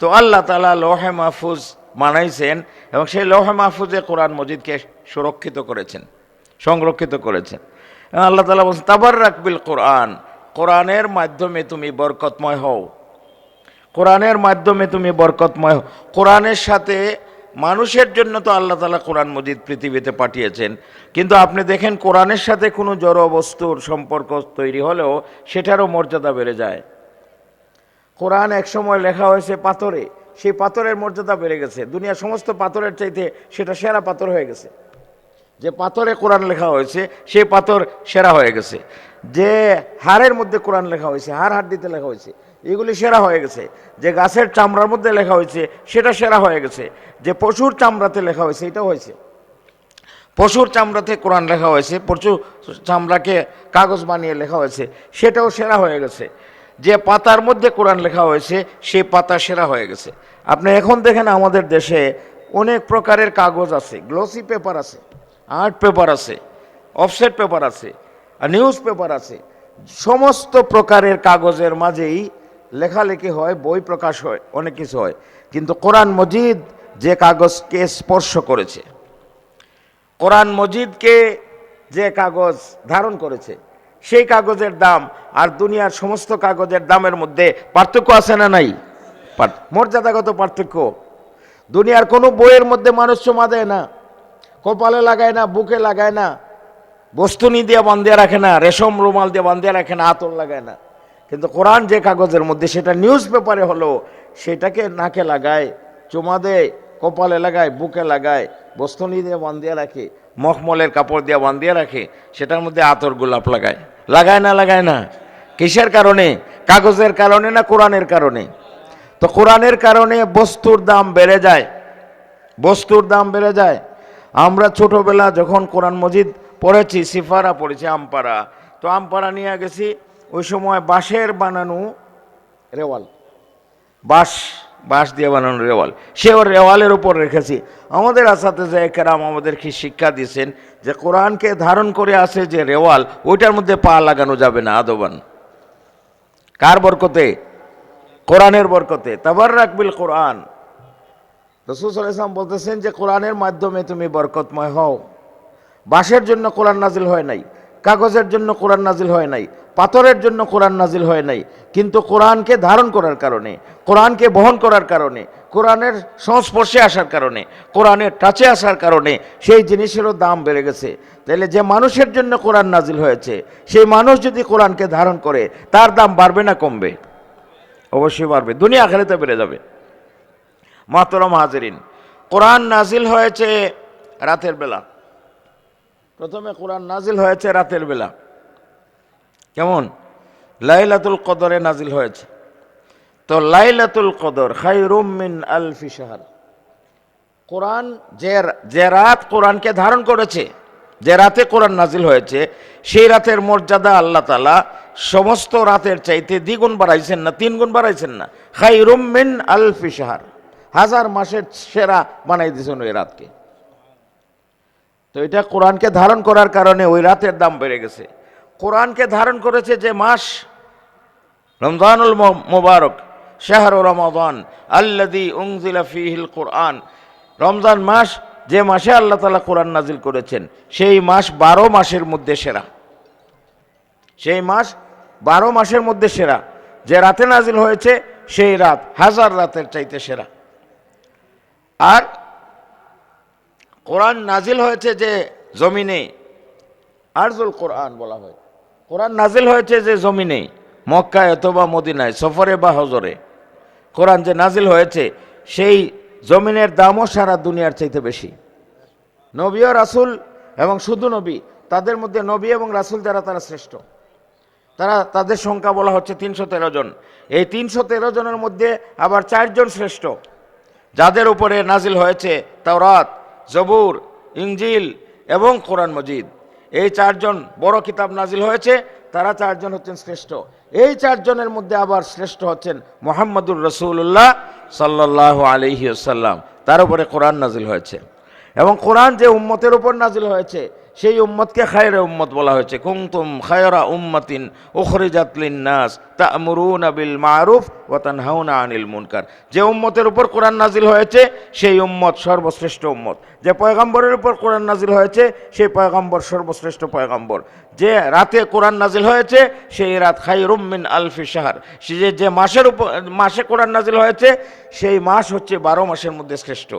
তো আল্লাহ তালা লোহে মাহফুজ মানাইছেন এবং সেই লোহে মাহফুজে কোরআন মজিদকে সুরক্ষিত করেছেন, সংরক্ষিত করেছেন। আল্লাহ তালা বলছেন তাবার রাখবিল কোরআন। কোরআনের মাধ্যমে তুমি বরকতময় হও। কোরআনের মাধ্যমে তুমি বরকতময় হও। কোরআনের সাথে মানুষের জন্য তো আল্লাহ তালা কোরআন মজিদ পৃথিবীতে পাঠিয়েছেন। কিন্তু আপনি দেখেন, কোরআনের সাথে কোনো জড় বস্তুর সম্পর্ক তৈরি হলেও সেটারও মর্যাদা বেড়ে যায়। কোরআন একসময় লেখা হয়েছে পাথরে। সেই পাথরের মর্যাদা বেড়ে গেছে। দুনিয়ার সমস্ত পাথরের চাইতে সেটা সেরা পাথর হয়ে গেছে। যে পাথরে কোরআন লেখা হয়েছে সেই পাথর সেরা হয়ে গেছে। যে হাড়ের মধ্যে কোরআন লেখা হয়েছে, হাড় হাড্ডিতে লেখা হয়েছে, এগুলি সেরা হয়ে গেছে। যে গাছের চামড়ার মধ্যে লেখা হয়েছে, সেটা সেরা হয়ে গেছে। যে পশুর চামড়াতে লেখা হয়েছে, এটাও হয়েছে। পশুর চামড়াতে কোরআন লেখা হয়েছে, পশু চামড়াকে কাগজ বানিয়ে লেখা হয়েছে, সেটাও সেরা হয়ে গেছে। যে পাতার মধ্যে কোরআন লেখা হয়েছে, সেই পাতা সেরা হয়ে গেছে। আপনি এখন দেখেন আমাদের দেশে অনেক প্রকারের কাগজ আছে গ্লসি পেপার আছে আর্ট পেপার আছে অফসেট পেপার আছে, আর নিউজ পেপার আছে। সমস্ত প্রকারের কাগজের মাঝেই লেখালেখি হয়, বই প্রকাশ হয়, অনেক কিছু হয়। কিন্তু কোরআন মজিদ যে কাগজকে স্পর্শ করেছে, কোরআন মজিদকে যে কাগজ ধারণ করেছে সেই কাগজের দাম আর দুনিয়ার সমস্ত কাগজের দামের মধ্যে পার্থক্য আছে না নাই? মর্যাদাগত পার্থক্য। দুনিয়ার কোনো বইয়ের মধ্যে মানুষ চমা দেয় না, কপালে লাগায় না, বুকে লাগায় না, বস্তুনি দিয়ে বান্ধিয়ে রাখে না, রেশম রুমাল দিয়ে বান্ধিয়ে রাখে না, আতর লাগায় না। কিন্তু কোরআন যে কাগজের মধ্যে সেটা নিউজ পেপারে হলো, সেটাকে নাকে লাগায়, চুমা দেয়, কপালে লাগায়, বুকে লাগায়, বস্তুনি দিয়ে বান্ধিয়ে রাখে, মখমলের কাপড় দিয়ে বান্ধিয়ে রাখে, সেটার মধ্যে আতর গোলাপ লাগায়। লাগায় না লাগায় না। কিসের কারণে? কাগজের কারণে না কোরআনের কারণে? তো কোরআনের কারণে বস্তুর দাম বেড়ে যায়। বস্তুর দাম বেড়ে যায়। আমরা ছোটবেলা যখন কোরআন মজিদ পড়েছি, সিফারা পড়েছি, আমপাড়া। তো আমপাড়া নিয়ে গেছি, ওই সময় বাঁশের বানানো রেওয়াল। বাঁশ বাঁশ দিয়ে বানানো রেওয়াল। সে ওর রেওয়ালের উপর রেখেছি। আমাদের আসাতে যে কেরাম আমাদেরকে শিক্ষা দিয়েছেন যে কোরআনকে ধারণ করে আসে যে রেওয়াল, ওইটার মধ্যে পা লাগানো যাবে না, আদবান। কার বরকতে? কোরআনের বরকতে। তাবার রাখবিল কোরআন। রসুল ইসলাম বলতেছেন যে কোরআনের মাধ্যমে তুমি বরকতময় হও। বাঁশের জন্য কোরআন নাজিল হয় নাই। কাগজের জন্য কোরআন নাজিল হয় নাই, পাথরের জন্য কোরআন নাজিল হয় নাই, কিন্তু কোরআনকে ধারণ করার কারণে, কোরআনকে বহন করার কারণে, কোরআনের সংস্পর্শে আসার কারণে, কোরআনের টাচে আসার কারণে সেই জিনিসেরও দাম বেড়ে গেছে। তাহলে যে মানুষের জন্য কোরআন নাজিল হয়েছে, সেই মানুষ যদি কোরআনকে ধারণ করে, তার দাম বাড়বে না কমবে? অবশ্যই বাড়বে, দুনিয়া আখেরাতে বেড়ে যাবে। মাতরম হাজরিন, কোরআন নাজিল হয়েছে রাতের বেলা। প্রথমে কোরআন নাজিল হয়েছে রাতের বেলা। কেমন? লাইলাতুল কদরে নাজিল হয়েছে। তো লাইলাতুল কদর খাইরুম মিন আলফি শাহর। কোরআন যে যে রাত কোরআনকে ধারণ করেছে, যে রাতে কোরআন নাজিল হয়েছে, সেই রাতের মর্যাদা আল্লাহ তালা সমস্ত রাতের চাইতে দ্বিগুণ বাড়াইছেন না তিন গুণ বাড়াইছেন না। খাইরুম মিন আলফি শাহর। হাজার মাসের সেরা বানাই দিয়েছেন ওই রাতকে। তো এটা কোরআনকে ধারণ করার কারণে ওই রাতের দাম বেড়ে গেছে। কোরআনকে ধারণ করেছে যে মাস রমজানুল মোবারক, শাহর রমাদান আল্লাদি উংজিলা ফিহিল কোরআন। রমজান মাস যে মাসে আল্লাহ তালা কোরআন নাজিল করেছেন, সেই মাস বারো মাসের মধ্যে সেরা। সেই মাস বারো মাসের মধ্যে সেরা। যে রাতে নাজিল হয়েছে, সেই রাত হাজার রাতের চাইতে সেরা। আর কোরআন নাজিল হয়েছে যে জমিনে, আরজুল কোরআন বলা হয়। কোরআন নাজিল হয়েছে যে জমিনে, মক্কায় অথবা মদিনায়, সফরে বা হজরে। কোরআন যে নাজিল হয়েছে, সেই জমিনের দামও সারা দুনিয়ার চাইতে বেশি। নবী ও রাসুল এবং শুধু নবী, তাদের মধ্যে নবী এবং রাসুল যারা, তারা শ্রেষ্ঠ। তারা, তাদের সংখ্যা বলা হচ্ছে তিনশো তেরো জন। এই তিনশো তেরো জনের মধ্যে আবার চারজন শ্রেষ্ঠ, যাদের উপরে নাজিল হয়েছে তাওরাত। জবুর ইঞ্জিল এবং কোরআন মজিদ। এই চারজন বড় কিতাব নাজিল হয়েছে, তারা চারজন হচ্ছেন শ্রেষ্ঠ। এই চারজনের মধ্যে আবার শ্রেষ্ঠ হচ্ছেন মোহাম্মদুর রসুল্লাহ সাল্লাহ আলহিউসাল্লাম তার উপরে কোরআন নাজিল হয়েছে। এবং কোরআন যে উম্মতের উপর নাজিল হয়েছে, সেই উম্মতকে খায়রা উম্মত বলা হয়েছে। কুমতুম খায়রা উম্মাতিন উখরিজাত লিন্নাস তা'মুরুনা বিল মারুফ ওয়া তানহাউনা আনিল মুনকার। যে উম্মতের উপর কোরআন নাজিল হয়েছে, সেই উম্মত সর্বশ্রেষ্ঠ উম্মত। যে পয়গম্বরের উপর কোরআন নাজিল হয়েছে, সেই পয়গম্বর সর্বশ্রেষ্ঠ পয়গম্বর। যে রাতে কোরআন নাজিল হয়েছে, সেই রাত খাইরুম মিন আলফি শাহর। সে যে মাসের উপর মাসে কোরআন নাজিল হয়েছে, সেই মাস হচ্ছে বারো মাসের মধ্যে শ্রেষ্ঠ।